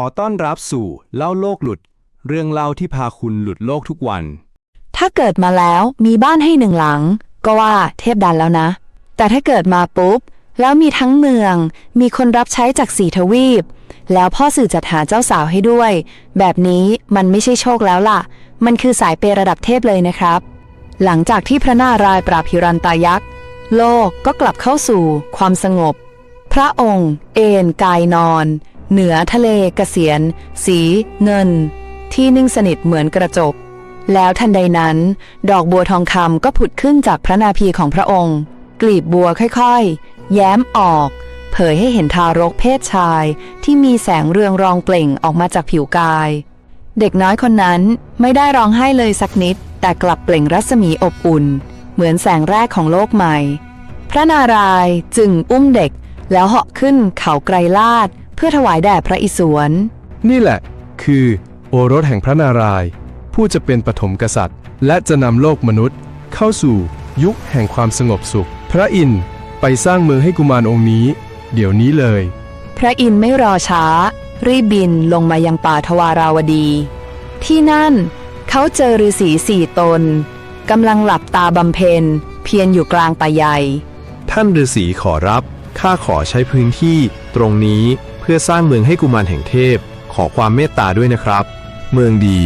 อต้อนรับสู่เล่าโลกหลุด เรื่องเล่าที่พาคุณหลุดโลกทุกวัน ถ้าเกิดมาแล้วมีบ้านให้หนึ่งหลัง ก็ว่าเทพดันแล้วนะ แต่ถ้าเกิดมาปุ๊บ แล้วมีทั้งเมือง มีคนรับใช้จากสีทวีป แล้วพ่อสื่อจัดหาเจ้าสาวให้ด้วย แบบนี้มันไม่ใช่โชคแล้วล่ะ มันคือสายเปยระดับเทพเลยนะครับ หลังจากที่พระนารายณ์ปราบฮิรันตายักษ์โลกก็กลับเข้าสู่ความสงบ พระองค์ เอนกายนอน เหนือทะเลกเกษียณ สี เงิน ที่นิ่งสนิทเหมือนกระจก แล้วทันใดนั้น ดอกบัวทองคำก็ผุดขึ้นจากพระนาภีของพระองค์ กลีบบัวค่อยๆ แย้มออก เผยให้เห็นทารกเพศชายที่มีแสงเรืองรองเปล่งออกมาจากผิวกาย เด็กน้อยคนนั้นไม่ได้ร้องไห้เลยสักนิด แต่กลับเปล่งรัศมีอบอุ่น เหมือนแสงแรกของโลกใหม่ พระนารายณ์จึงอุ้มเด็กแล้วเหาะขึ้นเขาไกรลาด เพื่อถวายแด่พระอิศวร นี่แหละ คือโอรสแห่งพระนารายณ์ผู้จะเป็นปฐมกษัตริย์ และจะนำโลกมนุษย์ เข้าสู่ยุคแห่งความสงบสุข พระอินทร์ไปสร้างเมืองให้กุมารองค์นี้ เดี๋ยวนี้เลย พระอินทร์ไม่รอช้า รีบบินลงมายังป่าทวาราวดี ที่นั่นเขาเจอฤาษีสี่ตนกำลังหลับตาบำเพ็ญเพียรอยู่กลางป่าใหญ่ ท่านฤาษีขอรับ ข้าขอใช้พื้นที่ตรงนี้เพื่อสร้างเมืองให้กุมารแห่งเทพ ขอความเมตตาด้วยนะครับ เมืองดี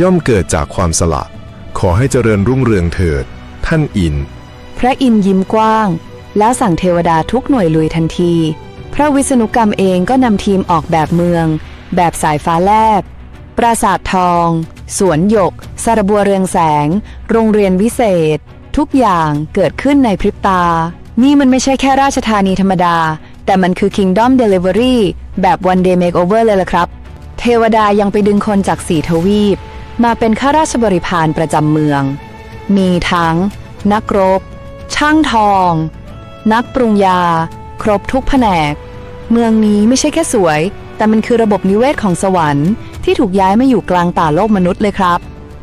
ย่อมเกิดจากความสละ ขอให้เจริญรุ่งเรืองเถิด ท่านอิน พระอินทร์ยิ้มกว้าง แล้วสั่งเทวดาทุกหน่วยลุยทันที พระวิษณุกรรมเองก็นำทีมออกแบบเมือง แบบสายฟ้าแลบ ปราสาททอง สวนหยก สระบัวเรืองแสง โรงเรียนวิเศษ ทุกอย่างเกิดขึ้นในพริบตา นี่มันไม่ใช่แค่ราชธานีธรรมดา แต่มันคือ Kingdom Delivery แบบ One Day Makeover เลยล่ะครับ เทวดายังไปดึงคนจากสีทวีป มาเป็นข้าราชบริพารประจำเมือง มีทั้ง นักรบ ช่างทอง นักปรุงยา ครบทุกแผนก เมืองนี้ไม่ใช่แค่สวย แต่มันคือระบบนิเวศของสวรรค์ที่ถูกย้ายมาอยู่กลางป่าโลกมนุษย์เลยครับ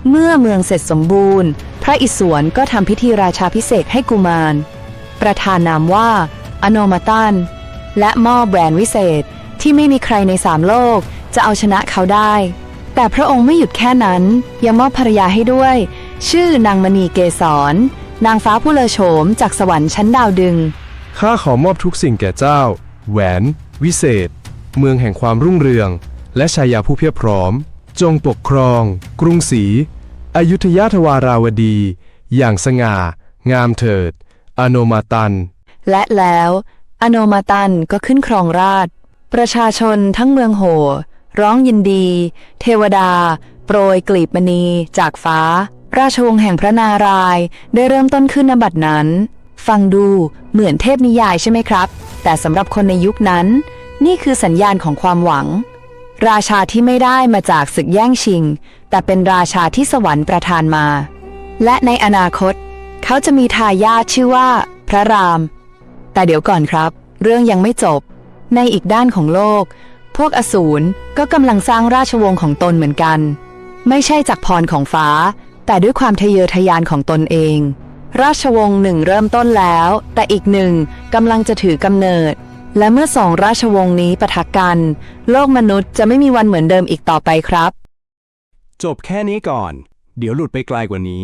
เมื่อเมืองเสร็จสมบูรณ์ พระอิศวรก็ทำพิธีราชาพิเศษให้กุมาร ประธานนามว่าอโนมาตัน และมอบแหวนวิเศษที่ไม่มีใครในสามโลกจะเอาชนะเขาได้ แต่พระองค์ไม่หยุดแค่นั้น ยังมอบภรรยาให้ด้วย ชื่อนางมณีเกษร นางฟ้าผู้เลอโฉมจากสวรรค์ชั้นดาวดึง ข้าขอมอบทุกสิ่งแก่เจ้า แหวน วิเศษ เมืองแห่งความรุ่งเรือง และชายาผู้เพียบพร้อม จงปกครอง กรุงศรีอยุธยาทวาราวดี อย่างสง่า งามเถิด อโนมาตัน และแล้วอโนมาตันก็ขึ้นครองราช ประชาชนทั้งเมืองโห ร้องยินดี เทวดา โปรยกลีบมณีจากฟ้า ราชวงศ์แห่งพระนารายณ์ได้เริ่มต้นขึ้นนบัดนั้น ฟังดูเหมือนเทพนิยายใช่ไหมครับ แต่สำหรับคนในยุคนั้น นี่คือสัญญาณของความหวัง ราชาที่ไม่ได้มาจากศึกแย่งชิง แต่เป็นราชาที่สวรรค์ประทานมา และในอนาคต เขาจะมีทายาทชื่อว่า พระราม แต่เดี๋ยวก่อนครับ เรื่องยังไม่จบ ในอีกด้านของโลก พวกอสูรก็กำลังสร้างราชวงศ์ของตนเหมือนกัน ไม่ใช่จากพรของฟ้า แต่ด้วยความทะเยอทะยานของตนเอง ราชวงศ์หนึ่งเริ่มต้นแล้ว แต่อีกหนึ่งกำลังจะถือกำเนิด และเมื่อสองราชวงศ์นี้ปะทะกัน โลกมนุษย์จะไม่มีวันเหมือนเดิมอีกต่อไปครับ จบแค่นี้ก่อน เดี๋ยวหลุดไปไกลกว่านี้